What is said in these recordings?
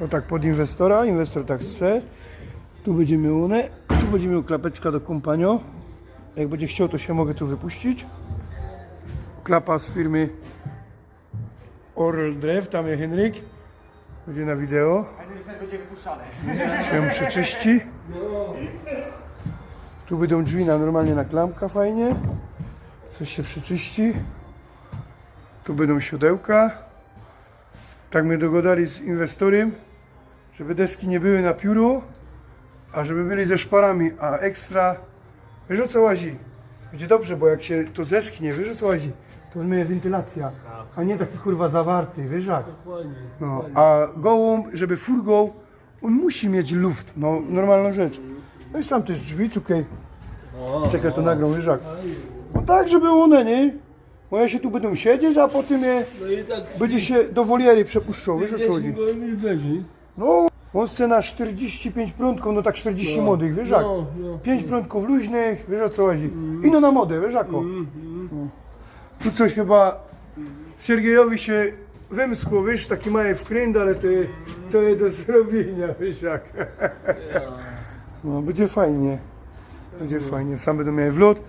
To tak pod inwestora, inwestor tak chce. Tu będzie miał one, tu będzie miał klapeczka do kompanio. Jak będzie chciał, to się mogę tu wypuścić. Klapa z firmy Oral Drew, tam jest Henryk. Będzie na wideo. Henryk też będzie wypuszczany. się przeczyści. Tu będą drzwi na normalnie na klamka fajnie. Coś się przeczyści. Tu będą siodełka. Tak my dogadali z inwestorem, żeby deski nie były na pióro, a żeby byli ze szparami, a ekstra, wiesz o co łazi? Będzie dobrze, bo jak się to zeschnie, wiesz o co łazi? To on myje wentylacja, a nie taki kurwa zawarty, wiesz jak? No, a gołąb, żeby furgą, on musi mieć luft, no normalna rzecz. No i sam też drzwi tutaj, czekaj to nagrą, wiesz jak. No tak, żeby one, nie? Bo ja się tu będą siedzieć, a potem je, no tak będzie się do woliery przepuszczą, wiesz o co chodzi? No, on chce na 45 prądków, no tak 40 No, młodych, wiesz jak? no, no. 5 prądków luźnych, wiesz o co chodzi? I no na modę, wiesz jako? No. Tu coś chyba Sergejowi się wymskło, wiesz, taki mały wkręt, ale to, to jest do zrobienia, wiesz jak? No, będzie fajnie. Będzie fajnie. Sam będę miał wlot.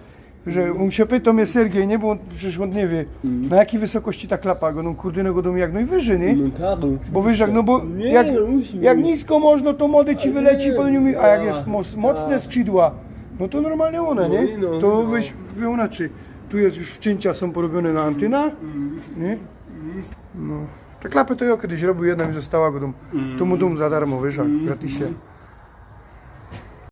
Że on się pytał mnie Sergiej, nie? Bo on, przecież on nie wie, na jakiej wysokości ta klapa go, no kurde, go do jak najwyżej, nie? No tak. Bo wiesz jak, no bo Nie, jak, no musi jak być. nisko można, to mody ci A wyleci, nie, po nim, a jak tak, jest moc, tak. mocne skrzydła, no to normalnie one, No nie? i no, To no. weź, wyjął inaczej. Tu jest już wcięcia są porobione na antyna, Mm. nie? No. Te klapy to ja kiedyś robił, jedna mi została go dom, to mu dom za darmo, wiesz, jak, gratisie.